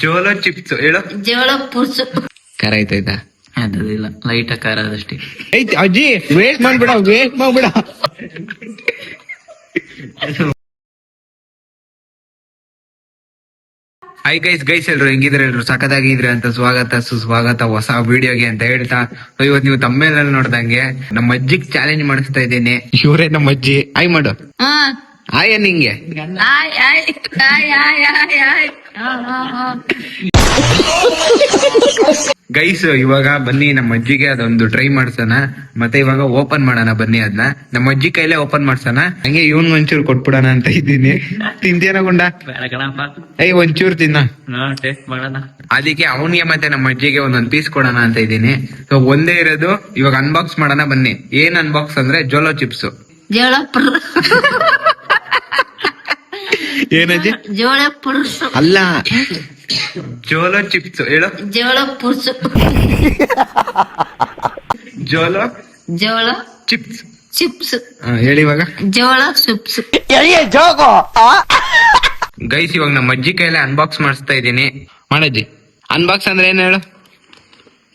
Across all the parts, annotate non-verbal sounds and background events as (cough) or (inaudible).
Jolo chips ಹೇಳ ಜೋಳ ಪುರ್ಸು ಖಾರ ಆಯ್ತಾಯ್ತಾ ಅದಿಲ್ಲ ಲೈಟ್ ಖಾರ ಅದಷ್ಟೇ ಐತಿ ಅಜ್ಜಿ ವೇಸ್ಟ್ ಮಾಡ್ಬಿಡ ವೇಸ್ಟ್ ಮಾಡ್ಬಿಡ. ಹಾಯ್ ಗೈಸ್ ಗೈಸ್ ಎಲ್ರು ಹೆಂಗಿದ್ರೆ ಎಲ್ರು ಸಖತ್ತಾಗಿದ್ರೆ ಅಂತ ಸ್ವಾಗತ ಸುಸ್ವಾಗತ ಹೊಸ ವಿಡಿಯೋಗೆ ಅಂತ ಹೇಳ್ತಾ. ಇವತ್ ಇವತ್ತು ನೀವು ತಮ್ಮೇಲೆಲ್ಲ ನೋಡ್ದಂಗೆ ನಮ್ಮ ಅಜ್ಜಿಗ್ ಚಾಲೆಂಜ್ ಮಾಡಿಸ್ತಾ ಇದ್ದೀನಿ. ಇವರೇ ನಮ್ಮ ಅಜ್ಜಿ. ಹಾಯ್ ಮಾಡು. ಹಾ. ಆಯ್ ನಿಂಗೆ hi hi hi hi hi. Guys ಇವಾಗ ಬನ್ನಿ ನಮ್ಮ ಅಜ್ಜಿಗೆ ಅದೊಂದು ಟ್ರೈ ಮಾಡ್ಸೋಣ. ಮತ್ತೆ ಇವಾಗ ಓಪನ್ ಮಾಡೋಣ ಬನ್ನಿ ಅದನ್ನ ನಮ್ಮ ಅಜ್ಜಿ ಕೈಲೇ ಓಪನ್ ಮಾಡ್ಸೋಣ. ಹಂಗೆ ಇವನ್ ಒಂಚೂರು ಕೊಟ್ಬಿಡೋಣ ಅಂತ ಇದ್ದೀನಿ. ತಿಂತೇನ ಗುಂಡ? ಐ ಏಯ್ ಒಂಚೂರು ತಿನ್ನ. ಟೇಸ್ಟ್ ಮಾಡೋಣ. ಅದಕ್ಕೆ ಅವನಿಗೆ ಮತ್ತೆ ನಮ್ಮ ಅಜ್ಜಿಗೆ ಒಂದೊಂದ್ ಪೀಸ್ ಕೊಡೋಣ ಅಂತ ಇದ್ದೀನಿ. ಸೊ ಒಂದೇ ಇರೋದು ಇವಾಗ ಅನ್ಬಾಕ್ಸ್ ಮಾಡೋಣ ಬನ್ನಿ. ಏನ್ ಅನ್ಬಾಕ್ಸ್ ಅಂದ್ರೆ ಜೋಲೋ ಚಿಪ್ಸ್. ಏನಜ್ಜಿ ಜೋಳ ಪುರುಸು. ಅಲ್ಲ. ಜೋಳ ಚಿಪ್ಸ್. ಹೇಳೋ. ಜೋಳ ಪುರುಸು. ಜೋಳ ಜೋಳ ಚಿಪ್ಸ್. ಚಿಪ್ಸ್. ಹೇಳಿ ಇವಾಗ. ಜೋಳ ಸುಪ್ಸು. ಗೈಸ್ ಇವಾಗ ನಮ್ಮ ಅಜ್ಜಿ ಕೈಲೇ ಅನ್ಬಾಕ್ಸ್ ಮಾಡಿಸ್ತಾ ಇದ್ದೀನಿ. ಮಾಡಜ್ಜಿ. ಅನ್ಬಾಕ್ಸ್ ಅಂದ್ರೆ ಏನ್ ಹೇಳು?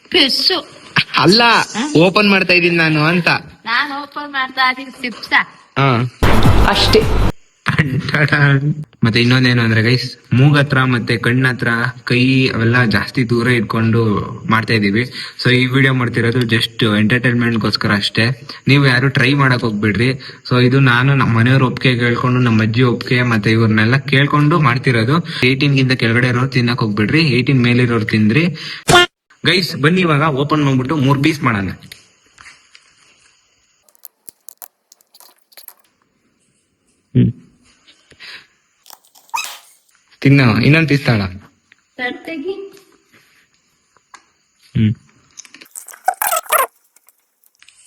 ಪಿಸ್ಸು. ಅಲ್ಲ ಓಪನ್ ಮಾಡ್ತಾ ಇದೀನಿ ನಾನು ಅಂತ. ನಾನು ಓಪನ್ ಮಾಡ್ತಾ ಇದ್ದೀನಿ ಚಿಪ್ಸ್. ಹಾ. ಅಷ್ಟೇ. ಮತ್ತೆ ಇನ್ನೊಂದೇನು ಅಂದ್ರೆ ಗೈಸ್ ಮೂಗ್ ಹತ್ರ ಮತ್ತೆ ಕಣ್ಣ ಹತ್ರ ಕೈ ಅವೆಲ್ಲ ಜಾಸ್ತಿ ದೂರ ಇಟ್ಕೊಂಡು ಮಾಡ್ತಾ ಇದೀವಿ ಸೊ ಈ ವಿಡಿಯೋ ಮಾಡ್ತಿರೋದು ಜಸ್ಟ್ ಎಂಟರ್ಟೈನ್ಮೆಂಟ್ಗೋಸ್ಕರ ಅಷ್ಟೇ. ನೀವು ಯಾರು ಟ್ರೈ ಮಾಡಕ್ ಹೋಗ್ಬಿಡ್ರಿ. ಸೊ ಇದು ನಾನು ನಮ್ಮ ಮನೆಯವ್ರ ಒಪ್ಪಿಗೆ ಕೇಳ್ಕೊಂಡು, ನಮ್ಮ ಅಜ್ಜಿ ಒಪ್ಪಿಗೆ ಮತ್ತೆ ಇವ್ರನ್ನೆಲ್ಲ ಕೇಳ್ಕೊಂಡು ಮಾಡ್ತಿರೋದು. ಏಯ್ಟೀನ್ ಗಿಂತ ಕೆಳಗಡೆ ಇರೋರು ತಿನ್ನಕ್ ಹೋಗ್ಬಿಡ್ರಿ. ಏಯ್ಟೀನ್ ಮೇಲಿರೋರು ತಿಂದ್ರಿ. ಗೈಸ್ ಬನ್ನಿ ಇವಾಗ ಓಪನ್ ಮಾಡ್ಬಿಟ್ಟು ಮೂರ್ ಪೀಸ್ ಮಾಡೋಣ. ಹ್ಮ್. ತಿನ್ನ ಇನ್ನೊಂದ್ ಪೀಸ್ ತಾಳ ತಟ್ಟೆಗೆ ಹ್ಮ್.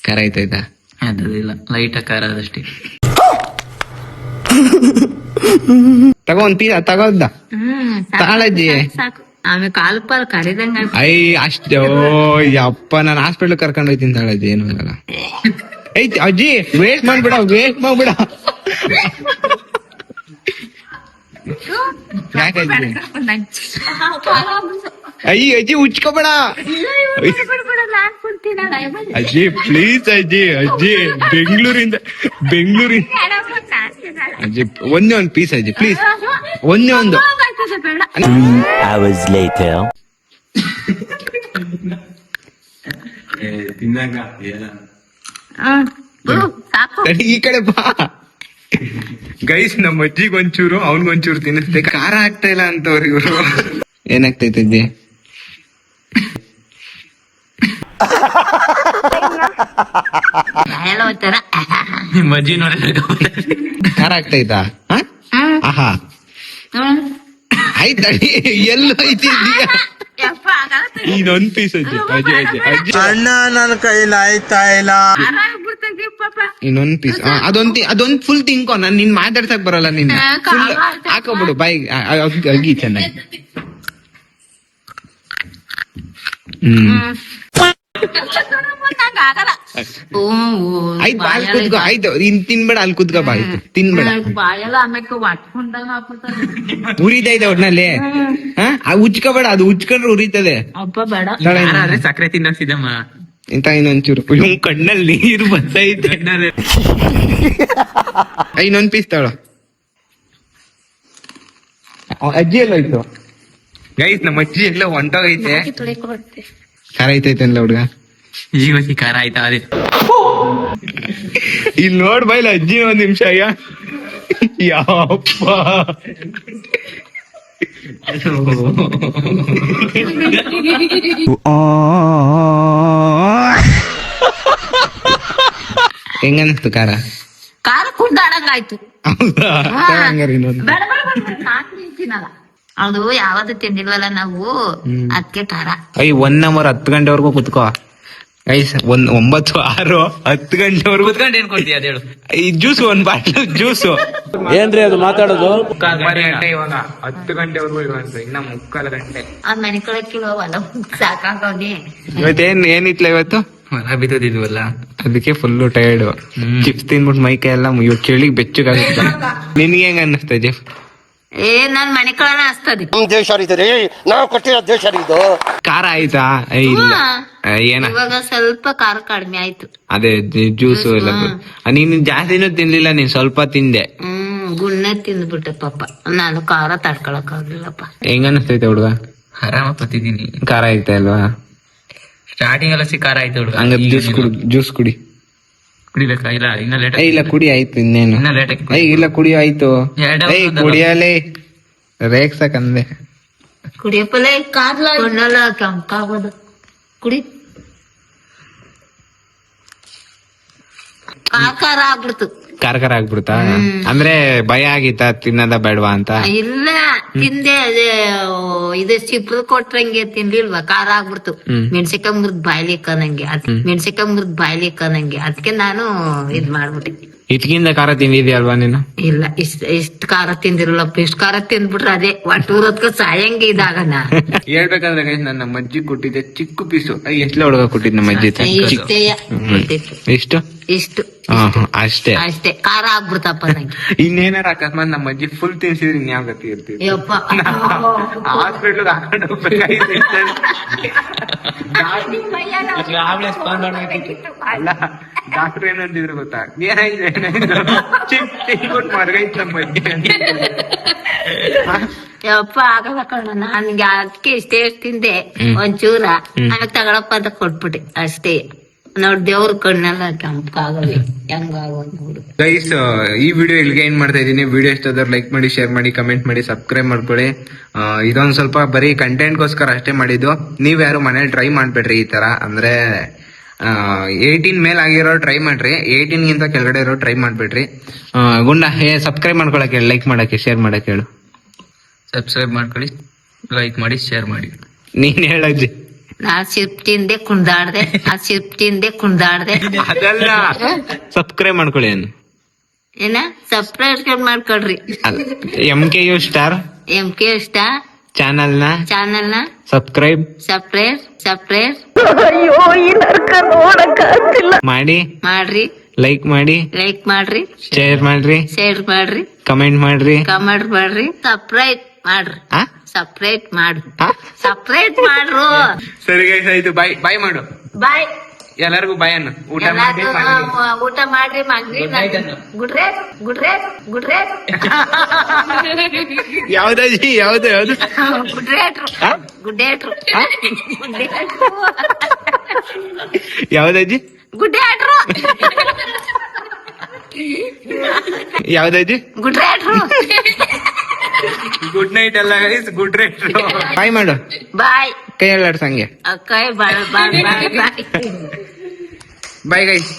ಖರ ಆಯ್ತಾಯ್ತಾ ಅದಿಲ್ಲ ಲೈಟ್ ಖಾರ ಅದಷ್ಟೇ ತಗೋ ಒಂದ್ ಪೀಸ್ ತಗೋದ ತಾಳಜ್ಜಿ. ಸಾಕು. ಆಮೇಲೆ ಕಾಲು ಪಾಲ್ ಕರಿದಂಗ ಐ ಅಷ್ಟೋ ಯಪ್ಪ ನಾನು ಹಾಸ್ಪಿಟ್ಲ್ ಕರ್ಕೊಂಡು ಹೋಯ್ತೀನಿ ತಾಳಜ್ಜಿ ಏನು ಆಗಲ್ಲ ಐತಿ ಅಜ್ಜಿ ವೇಸ್ಟ್ ಮಾಡ್ಬಿಡ ವೇಸ್ಟ್ ಮಾಡ್ಬಿಡ. ಅಯ್ಯ ಅಜ್ಜಿ ಉಚ್ಕೋಬೇಡ. ಅಜ್ಜಿ ಪ್ಲೀಸ್ ಅಜ್ಜಿ ಅಜ್ಜಿ ಬೆಂಗಳೂರಿಂದ ಬೆಂಗಳೂರಿಂದ ಅಜ್ಜಿ ಒಂದೇ ಒಂದು ಪೀಸ್ ಅಜ್ಜಿ ಪ್ಲೀಸ್ ಒಂದೇ ಒಂದು. ಈ ಕಡೆ ಬಾ. ಗೈಸ್ ನಮ್ಮ ಅಜ್ಜಿಗ್ ಒಂಚೂರು ಅವ್ನಿಗೊಂಚೂರು ತಿನ್ನಿಸ್ತೆ ಖಾರ ಆಗ್ತಾ ಇಲ್ಲ ಅಂತವ್ರು ಇವರು. ಏನಾಗ್ತೈತೆ ಅಜ್ಜಿ? ಹೇಳೋ ತರ ನಿಮ್ಮ ಅಜ್ಜಿ ನೋಡಿದ್ರೆ ಖಾರ ಆಗ್ತೈತಾ ಹ? ಆಹಾ. ಆಯ್ತು ಎಲ್ಲೋ ಐತಿ ಇದೀಯ ಯಪ್ಪ, ಆಗಲ್ಲ. ಇದೊಂದ್ ಪೀಸ್ ಅಜ್ಜಿ ಅಜ್ಜಿ. ಅಜ್ಜಿ ಅಜ್ಜಿ. ಅಣ್ಣ ನನ್ನ ಕೈಲಾಯ್ತಾ ಆಯ್ತಾ ಇಲ್ಲ. ಇನ್ನೊಂದ್ ಪೀಸ್ ಅದೊಂದ್ ಅದೊಂದ್ ಫುಲ್ ತಿನ್ಕೊ ನಾನ್ ನಿನ್ ಮಾತಾಡ್ಸಕ್ ಬರಲ್ಲ ನಿನ್ನ. ಹಾಕೋಬಿಡು ಬಾಯಿ ಅಗಿ ಚೆನ್ನಾಗಿ. ಆಯ್ತು ಅಲ್ಲಿ ಕುದ್ಕೋ ಆಯ್ತು ಇನ್ ತಿನ್ಬೇಡ ಅಲ್ಲಿ ಕುತ್ಕೋ ಬಾ ಆಯ್ತು ತಿನ್ಬೇಡ. ಉರಿತೈತೆ ಒಟ್ನಲ್ಲಿ. ಉಚ್ಕೋಬೇಡ ಅದು ಉಚ್ಕೊಂಡ್ರೆ ಉರಿತದೆ. ಸಕ್ಕರೆ ತಿನ್ನಸಿದಮ್ಮ ಇಂತ ಇನ್ನೊಂಚೂರು ಇವ್ ಕಣ್ಣಲ್ಲಿ ನೀರು ಬಂದೈತೆ. ಇನ್ನೊಂದ್ ಪೀಸ್ ತಗೊಳ ಅಜ್ಜಿ ಎಲ್ಲ ಹೋಯ್ತು? ಗೈಸ್ ನಮ್ಮ ಅಜ್ಜಿ ಎಲ್ಲ ಹೊಂಟೋಗೈತೆ. ಖಾರ ಐತೈತೆ ಅಲ್ಲ ಹುಡ್ಗ. ಜೀವಸಿ ಖಾರ ಆಯ್ತಾ ಅದೇ. ಇಲ್ಲಿ ನೋಡ್ ಬೈಲ ಅಜ್ಜಿ ಒಂದ್ ನಿಮಿಷ ಅಯ್ಯ. ಯಪ್ಪ. ಹೆಂಗನ್ಸ್ತು ಖಾರ ಖಾರ ಕುಡ್ದಾಡಂಗಾಯ್ತು ಅದು ಯಾವತ್ತು ತಿಂದಿಲ್ವಲ್ಲ ನಾವು. ಅದಕ್ಕೆ ಖಾರ ಐ ಒನ್ ಅವರ್ ಹತ್ತು ಗಂಟೆವರೆಗೂ ಕುತ್ಕೋ. ಐಸ್ ಒಂದ್ ಒಂಬತ್ತು ಆರು ಹತ್ತು ಗಂಟೆವರೆಗೂ ಕುತ್ಕೊಂಡು ಏನ್ ಕೊಡ್ತೀಯ ಅದೇಳು ಈ ಜ್ಯೂಸ್ ಒಂದ್ ಬಾಟ್ಲ್ ಜ್ಯೂಸ್ ಏನ್ರಿ ಅದು ಮಾತಾಡೋದು? ಗಂಟೆ ಇವಾಗ ಹತ್ತು ಗಂಟೆವರೆಗೂ ಇರುವಂತ ಇನ್ನ ಮುಕ್ಕಾಲು ಗಂಟೆ. ಆ ಮನೆ ಸಾಕಾಗವ್ನಿ ಇವತ್ತೇನ್ ಏನಿತ್ಲ ಇವತ್ತು ಮರ ಬಿದ್ದಿದ್ವಲ್ಲ ಅದಕ್ಕೆ ಫುಲ್ಲು ಟೈರ್ಡ್ ಚಿಪ್ಸ್ ತಿನ್ಬಿಟ್ಟು ಮೈ ಕೈ ಎಲ್ಲ ಇವಾಗ ಚಳಿಗ್ ಬೆಚ್ಚಗಾಗುತ್ತೆ ನಿನ್ಗೆ ಹೆಂಗ ಅನ್ನಿಸ್ತಾ ಜೆಫ್ ಏ ನಾನ್ ಮನೆ ಕಳನ ಹಸ್ತದಿ ನಮ್ ದೇಶ ರೀ ನಾವು ಕೊಟ್ಟಿರೋ ದೇಶ ಇದು ಖಾರ ಆಯ್ತಾ? ಏ, ಇಲ್ಲ. ಏ, ಏನ? ಇವಾಗ ಸ್ವಲ್ಪ ಖಾರ ಕಡಿಮೆ ಆಯ್ತು. ಅದೇ ಜ್ಯೂಸು ಎಲ್ಲ ಆ, ನೀನು ಜಾಸ್ತಿನೂ ತಿನ್ಲಿಲ್ಲ ನೀನ್ ಸ್ವಲ್ಪ ತಿಂದೆ. ಹ್ಮ್ ಗುಣ್ಣ ತಿಂದ್ಬಿಟ್ಟೆ ಪಾಪ. ನಾನು ಖಾರ ತಡ್ಕೊಳಕ್ ಆಗ್ಲಿಲ್ಲಪ್ಪ ಹೆಂಗ ಅನಿಸ್ತೈತೆ ಹುಡುಗ? ಆರಾಮ ಕೂತಿದ್ದೀನಿ. ಖಾರ ಐತೆ ಅಲ್ವಾ ಸ್ಟಾರ್ಟಿಂಗ್ ಎಲ್ಲ ಸಿಕ್ಕಾರ ಆಯ್ತು ಹುಡುಗ. ಹಂಗ ಜ್ಯೂಸ್ ಕುಡಿ ಜ್ಯೂಸ್ ಕುಡಿ. ಕುಡಿಬೇಕಾ. ಇಲ್ಲ ಇನ್ನ ಲೇಟ್ ಏ ಇಲ್ಲ ಕುಡಿ ಆಯ್ತು ಇನ್ನೇನು. ಇನ್ನ ಲೇಟ್ ಏ ಇಲ್ಲ ಕುಡಿ ಆಯ್ತು. ಎರಡೇ. ಕುಡಿಯಲೇ. ರೇಗ್ಸಕಂದೆ. ಕುಡಿಯಪ್ಪಲೆ ಕಾರ್ಲ ಕುಡಿ. ಆಗ್ಬಿಡ್ತು. ಖಾರ ಆಗ್ಬಿಡ್ತಾ? ಅಂದ್ರೆ ಭಯ ಆಗಿತ್ತ ತಿನ್ನದ ಬೇಡವಾ ಅಂತ? ಇಲ್ಲ ತಿಂದೆ ಅದೇ ಇದು ಚಿಪ್ಪ ಕೊಟ್ರಂಗೆ ತಿನ್ಲಿಲ್ವಾ ಖಾರ ಆಗ್ಬಿಡ್ತು. ಮೆಣಸಿಕಾಯಿ ಮುರಿದ್ ಬಾಯ್ಲಿ ಇಕ್ಕನಂಗೆ ಅದ್ ಮೆಣ್ಸಿಕಾಯಿ ಮುರ್ದ್ ಬಾಯ್ಲಿ ಇಕ್ಕನಂಗೆ ಅದಕ್ಕೆ ನಾನು ಇದ್ ಮಾಡ್ಬಿಟ್ಟೆ. ಇಟ್ಕಿಂದ ಖಾರ ತಿಂದಿದ್ಯಲ್ವಾ ನೀನು? ಇಲ್ಲ ಇಷ್ಟ ಇಷ್ಟ ಖಾರ ತಿಂದಿರಲ್ಲಪ್ಪ. ಇಷ್ಟ ಖಾರ ತಿಂದ್ಬಿಟ್ರ ಅದೇ ಒಟ್ಟೂರದ್ಕ ಸಾಯಂಗೆ ಇದಾಗನ (laughs) ಹೇಳ್ಬೇಕಂದ್ರೆ ನನ್ನ ಮಜ್ಜಿ ಕೊಟ್ಟಿದ್ದೆ ಚಿಕ್ಕ ಪೀಸು. ಎಷ್ಟೇ ಹುಡುಗ ಕೊಟ್ಟಿದ್. ಎಷ್ಟು ಇಷ್ಟು ಅಷ್ಟೇ. ಅಷ್ಟೇ. ಖಾರ ಆಗ್ಬಿಡ್ತಪ್ಪ ನಂಗೆ. (laughs) ಇನ್ನೇನಾರ ಅಕಸ್ಮಾತ್ ನಮ್ಮ ಅಜ್ಜಿ ಫುಲ್ ತಿನ್ಸಿದ್ರೆ ಇನ್ಯಾವ ಗತಿ ಇರ್ತೀವಿ ಯಪ್ಪ. ಹಾಸ್ಪಿಟ್ಲ್ ಹಾಕೊಂಡು ಹೋಗ್ಬೇಕಾಗಿತ್ತು ಅಲ್ಲ ಡಾಕ್ಟರ್ ಏನಂದಿದ್ರು ಗೊತ್ತಾ? ಏನಾಯ್ತು ಏನಾಯ್ತು ಚಿಪ್ ತಿನ್ಬಿಟ್ಟು ಮರ್ಗೈತ್ ನಮ್ಮ ಅಜ್ಜಿ ಯಪ್ಪ ಆಗಲ್ಲ ಕಣ ನನ್ಗೆ ಅದಕ್ಕೆ ಇಷ್ಟೇ ಇಷ್ಟ ತಿಂದೆ. ಒಂಚೂರ. ಆಮೇಲೆ ತಗೊಳಪ್ಪ ಅಂತ ಕೊಟ್ಬಿಟ್ಟೆ ಅಷ್ಟೇ. ನೋಡ್ ದೇವ್ರ ಕಣ್ಣೆಲ್ಲ ಕೆಂಪಾಗಲಿ ಹೆಂಗಾಗೋದು ಗೈಸ್ ಈ ವಿಡಿಯೋ ಇಲ್ಲಿಗೆ ಏನ್ ಮಾಡ್ತಾ ಇದೀನಿ ವಿಡಿಯೋ ಇಷ್ಟ ಲೈಕ್ ಮಾಡಿ ಶೇರ್ ಮಾಡಿ ಕಮೆಂಟ್ ಮಾಡಿ ಸಬ್ಸ್ಕ್ರೈಬ್ ಮಾಡ್ಕೊಳ್ಳಿ. ಇದೊಂದ್ ಸ್ವಲ್ಪ ಬರೀ ಕಂಟೆಂಟ್ ಗೋಸ್ಕರ ಅಷ್ಟೇ ಮಾಡಿದ್ದು. ನೀವ್ ಯಾರು ಮನೇಲಿ ಟ್ರೈ ಮಾಡ್ಬೇಡ್ರಿ ಈ ತರ. ಅಂದ್ರೆ ಏಯ್ಟೀನ್ ಮೇಲ್ ಆಗಿರೋ ಟ್ರೈ ಮಾಡ್ರಿ. ಏಯ್ಟೀನ್ ಗಿಂತ ಕೆಳಗಡೆ ಇರೋ ಟ್ರೈ ಮಾಡ್ಬೇಡ್ರಿ. ಗುಂಡ ಹೇ ಸಬ್ಸ್ಕ್ರೈಬ್ ಮಾಡ್ಕೊಳಕ್ಕೆ ಲೈಕ್ ಮಾಡಕ್ಕೆ ಶೇರ್ ಮಾಡಕ್ಕೆ ಹೇಳು. ಸಬ್ಸ್ಕ್ರೈಬ್ ಮಾಡ್ಕೊಳ್ಳಿ ಲೈಕ್ ಮಾಡಿ ಶೇರ್ ಮಾಡಿ. ನೀನ್ ಹೇಳಜ್ಜಿ ನಾ ಸಿಪ್ ತಿಂದೆ ಕುಣ್ದಾಡ್ದೆ ಆ ಸಿಪ್ ತಿಂದೆ ಕುಣ್ದಾಡ್ದೆ. ಅದಲ್ಲ. ಸಬ್ಸ್ಕ್ರೈಬ್ ಮಾಡ್ಕೊಳ್ಳಿ ಏನು? ಏನ? ಸಬ್ಸ್ಕ್ರೈಬ್ ಮಾಡ್ಕೊಳ್ರಿ. M K U star M K ಇಷ್ಟ ಚಾನಲ್ನ? ಚಾನಲ್ನ? ಸಬ್ಸ್ಕ್ರೈಬ್ ಸಪ್ರೇಟ್ ಸಪ್ರೇಟ್ ಮಾಡಿ. ಮಾಡ್ರಿ. ಲೈಕ್ ಮಾಡಿ. ಲೈಕ್ ಮಾಡ್ರಿ. ಶೇರ್ ಮಾಡ್ರಿ. ಶೇರ್ ಮಾಡ್ರಿ. ಕಮೆಂಟ್ ಮಾಡ್ರಿ. ಕಮೆಂಟ್ ಮಾಡ್ರಿ. ಸಪ್ರೇಟ್ ಮಾಡ್ರಿ. ಆ? ಸಪ್ರೇಟ್ ಮಾಡ್ರಿ? ಸಪ್ರೇಟ್ ಮಾಡ್ರು. ಸರಿ ಗೈಸ್ ಆಯ್ತು. ಬಾಯ್ ಬಾಯ್ ಮಾಡು. ಬಾಯ್ ಎಲ್ಲರಿಗೂ ಬಾಯ್ ಅನ್ನು. ಊಟ ಮಾಡಿ ಊಟ ಮಾಡ್ರಿ ಮಗ್ರಿ ಗುಡ್ರೆ ಗುಡ್ರೆ ಗುಡ್ರೆ ಯಾವ್ದಾಜಿ ಯಾವ್ದು ಯಾವ್ದು ಗುಡ್ರೇಟ್ರು ಗುಡ್ ಗುಡ್ಡೇಟ್ರು ಯಾವ್ದಾಜಿ ಗುಡ್ಡೇಟ್ರು ಯಾವ್ದಜ್ಜಿ ಗುಡ್ರೇಟ್ರು ಗುಡ್ ನೈಟ್ ಎಲ್ಲ ಗೈಸ್ ಗುಡ್ ನೈಟ್ ಬಾಯ್ ಮಾಡು ಬಾಯ್ ಕೈ ಎಲ್ಲಾಡ್ಸಂಗೆ ಅಕ್ಕ ಬಾಯ್ ಬಾಯ್ ಬಾಯ್ ಬಾಯ್ ಬಾಯ್ ಗೈಸ್